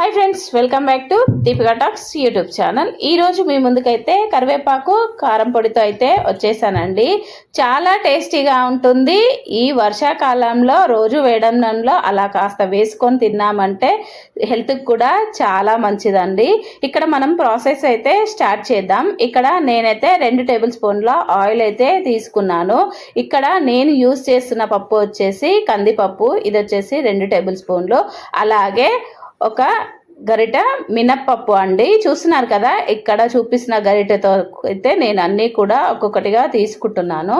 Hi friends welcome back to Deepika talks YouTube channel ఈ రోజు మీ ముందుకైతే కరివేపాకు కారం పొడితో అయితే వచ్చేసానండి. చాలా టేస్టీగా ఉంటుంది. ఈ వర్షాకాలంలో రోజు వేయడంలో అలా కాస్త వేసుకొని తిన్నామంటే హెల్త్కి కూడా చాలా మంచిదండి. ఇక్కడ మనం ప్రాసెస్ అయితే స్టార్ట్ చేద్దాం. ఇక్కడ నేనైతే రెండు టేబుల్ స్పూన్ల ఆయిల్ అయితే తీసుకున్నాను. ఇక్కడ నేను యూస్ చేస్తున్న పప్పు వచ్చేసి కందిపప్పు ఇది వచ్చేసి రెండు టేబుల్ స్పూన్లు. అలాగే ఒక గరిట మినప్పప్పు అండి. చూస్తున్నారు కదా ఇక్కడ చూపిస్తున్న గరిటతో అయితే నేను అన్నీ కూడా ఒక్కొక్కటిగా తీసుకుంటున్నాను.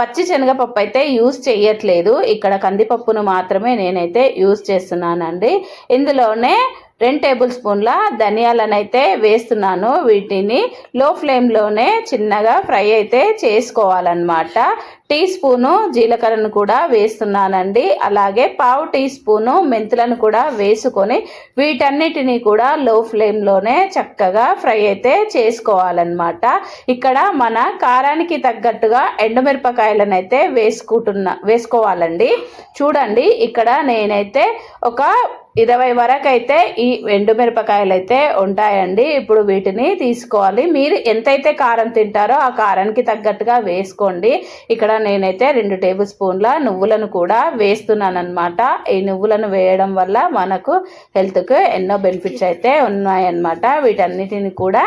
పచ్చి శనగపప్పు అయితే యూస్ చేయట్లేదు ఇక్కడ కందిపప్పును మాత్రమే నేనైతే యూస్ చేస్తున్నానండి. ఇందులోనే రెండు టేబుల్ స్పూన్ల ధనియాలను అయితే వేస్తున్నాను. వీటిని లో ఫ్లేమ్లోనే చిన్నగా ఫ్రై అయితే చేసుకోవాలన్నమాట. టీ స్పూను జీలకర్రను కూడా వేస్తున్నానండి. అలాగే పావు టీ స్పూను మెంతులను కూడా వేసుకొని వీటన్నిటిని కూడా లో ఫ్లేమ్లోనే చక్కగా ఫ్రై అయితే చేసుకోవాలన్నమాట. ఇక్కడ మన కారానికి తగ్గట్టుగా ఎండుమిరపకాయలను అయితే వేసుకుంటున్నా వేసుకోవాలండి. చూడండి ఇక్కడ నేనైతే ఒక ఇరవై వరకు అయితే ఈ ఎండుమిరపకాయలు అయితే ఉంటాయండి. ఇప్పుడు వీటిని తీసుకోవాలి. మీరు ఎంతైతే కారం తింటారో ఆ కారానికి తగ్గట్టుగా వేసుకోండి. ఇక్కడ నేనైతే రెండు టేబుల్ స్పూన్ల నువ్వులను కూడా వేస్తున్నాను ఈ నువ్వులను వేయడం వల్ల మనకు హెల్త్కు ఎన్నో బెనిఫిట్స్ అయితే ఉన్నాయన్నమాట. వీటన్నిటిని కూడా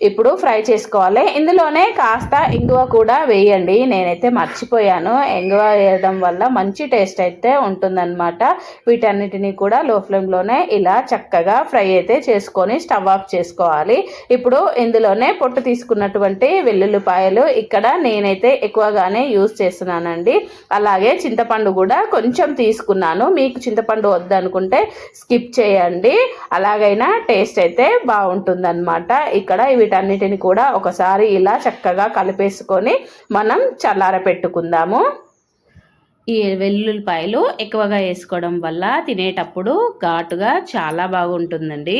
ఇప్పుడు ఫ్రై చేసుకోవాలి. ఇందులోనే కాస్త ఇంగువ కూడా వేయండి. నేనైతే మర్చిపోయాను. ఇంగువ వేయడం వల్ల మంచి టేస్ట్ అయితే ఉంటుందన్నమాట. వీటన్నిటిని కూడా లో ఫ్లేమ్లోనే ఇలా చక్కగా ఫ్రై అయితే చేసుకొని స్టవ్ ఆఫ్ చేసుకోవాలి. ఇప్పుడు ఇందులోనే పొట్టు తీసుకున్నటువంటి వెల్లుల్లిపాయలు ఇక్కడ నేనైతే ఎక్కువగానే యూస్ చేస్తున్నానండి. అలాగే చింతపండు కూడా కొంచెం తీసుకున్నాను. మీకు చింతపండు వద్దనుకుంటే స్కిప్ చేయండి. అలాగైనా టేస్ట్ అయితే బాగుంటుందన్నమాట. ఇక్కడ వీటన్నిటిని కూడా ఒకసారి ఇలా చక్కగా కలిపేసుకొని మనం చల్లార పెట్టుకుందాము. ఈ వెల్లుల్లిపాయలు ఎక్కువగా వేసుకోవడం వల్ల తినేటప్పుడు ఘాటుగా చాలా బాగుంటుందండి.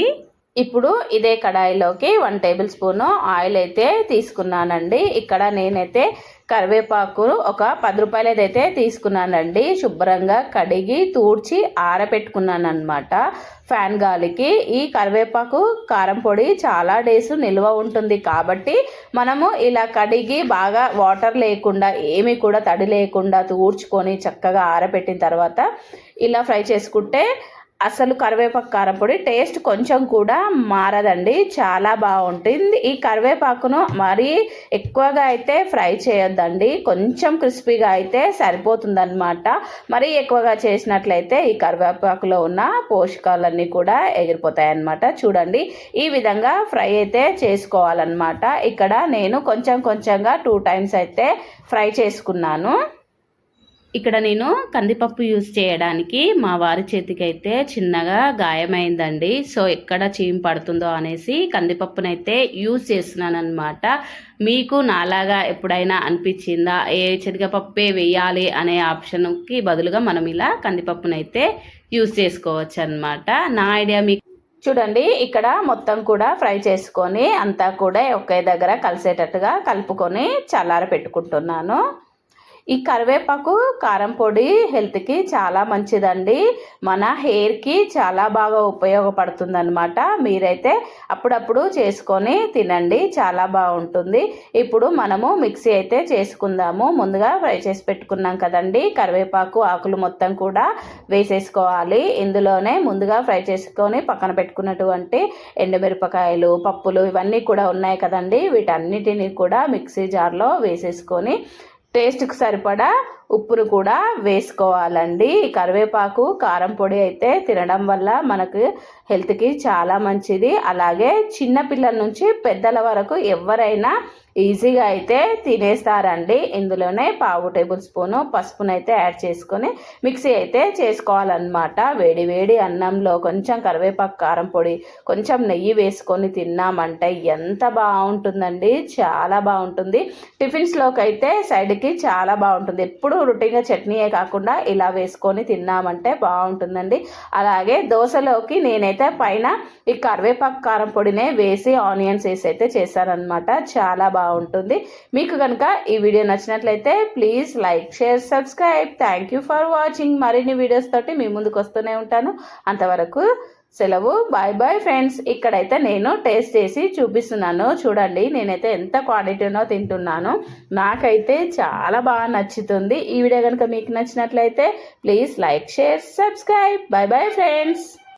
ఇప్పుడు ఇదే కడాయిలోకి వన్ టేబుల్ స్పూను ఆయిల్ అయితే తీసుకున్నానండి. ఇక్కడ నేనైతే కరివేపాకు ఒక పది రూపాయలది అయితే తీసుకున్నానండి శుభ్రంగా కడిగి తూడ్చి ఆరబెట్టుకున్నాను అనమాట ఫ్యాన్ గాలికి ఈ కరివేపాకు కారం పొడి చాలా డేస్ నిల్వ ఉంటుంది కాబట్టి మనము ఇలా కడిగి బాగా వాటర్ లేకుండా ఏమి కూడా తడి లేకుండా తూడ్చుకొని చక్కగా ఆరబెట్టిన తర్వాత ఇలా ఫ్రై చేసుకుంటే అసలు కరివేపాకు కారం పొడి టేస్ట్ కొంచెం కూడా మారదండి. చాలా బాగుంటుంది. ఈ కరివేపాకును మరీ ఎక్కువగా అయితే ఫ్రై చేయొద్దండి. కొంచెం క్రిస్పీగా అయితే సరిపోతుందన్నమాట. మరీ ఎక్కువగా చేసినట్లయితే ఈ కరివేపాకులో ఉన్న పోషకాలన్నీ కూడా ఎగిరిపోతాయన్నమాట. చూడండి ఈ విధంగా ఫ్రై అయితే చేసుకోవాలన్నమాట. ఇక్కడ నేను కొంచెం కొంచెంగా టూ టైమ్స్ అయితే ఫ్రై చేసుకున్నాను. ఇక్కడ నేను కందిపప్పు యూజ్ చేయడానికి మా వారి చేతికైతే చిన్నగా గాయమైందండి. సో ఎక్కడ చీమ్ పడుతుందో అనేసి కందిపప్పునైతే యూజ్ చేస్తున్నాను అనమాట మీకు నాలాగా ఎప్పుడైనా అనిపించిందా? ఏ శనగపప్పే వేయాలి అనే ఆప్షన్కి బదులుగా మనం ఇలా కందిపప్పునైతే యూజ్ చేసుకోవచ్చు అనమాట నా ఐడియా మీకు చూడండి ఇక్కడ మొత్తం కూడా ఫ్రై చేసుకొని అంతా కూడా ఒకే దగ్గర కలిసేటట్టుగా కలుపుకొని చల్లార పెట్టుకుంటున్నాను ఈ కరివేపాకు కారం పొడి హెల్త్కి చాలా మంచిదండి. మన హెయిర్కి చాలా బాగా ఉపయోగపడుతుంది అనమాట మీరైతే అప్పుడప్పుడు చేసుకొని తినండి చాలా బాగుంటుంది. ఇప్పుడు మనము మిక్సీ అయితే చేసుకుందాము. ముందుగా ఫ్రై చేసి పెట్టుకున్నాం కదండి. కరివేపాకు ఆకులు మొత్తం కూడా వేసేసుకోవాలి. ఇందులోనే ముందుగా ఫ్రై చేసుకొని పక్కన పెట్టుకున్నటువంటి ఎండుమిరపకాయలు పప్పులు ఇవన్నీ కూడా ఉన్నాయి కదండి. వీటన్నిటిని కూడా మిక్సీ జార్లో వేసేసుకొని టేస్ట్కి సరిపడా ఉప్పును కూడా వేసుకోవాలండి. కరివేపాకు కారం పొడి అయితే తినడం వల్ల మనకు హెల్త్కి చాలా మంచిది. అలాగే చిన్నపిల్లల నుంచి పెద్దల వరకు ఎవరైనా ఈజీగా అయితే తినేస్తారండి. ఇందులోనే పావు టేబుల్ స్పూను పసుపునైతే యాడ్ చేసుకొని మిక్సీ అయితే చేసుకోవాలన్నమాట. వేడి వేడి అన్నంలో కొంచెం కరివేపాకు కారం పొడి కొంచెం నెయ్యి వేసుకొని తిన్నామంటే ఎంత బాగుంటుందండి. చాలా బాగుంటుంది. టిఫిన్స్లోకి అయితే సైడ్కి చాలా బాగుంటుంది. ఎప్పుడు రొటీన్గా చట్నీయే కాకుండా ఇలా వేసుకొని తిన్నామంటే బాగుంటుందండి. అలాగే దోశలోకి నేనైతే పైన ఈ కరివేపాకు కారం పొడినే వేసి ఆనియన్స్ వేసి అయితే చేశానమాట చాలా బాగుంటుంది. మీకు కనుక ఈ వీడియో నచ్చినట్లయితే please like share subscribe. Thank you for watching. మరిన్ని వీడియోస్ తోటి మీ ముందుకు వస్తూనే ఉంటాను. అంతవరకు సెలవు. బాయ్ బాయ్ ఫ్రెండ్స్ ఇక్కడైతే నేను టేస్ట్ చేసి చూపిస్తున్నాను. చూడండి నేనైతే ఎంత క్వాంటిటీనో తింటున్నాను. నాకైతే చాలా బాగా నచ్చుతుంది. ఈ వీడియో కనుక మీకు నచ్చినట్లయితే please like share subscribe bye bye friends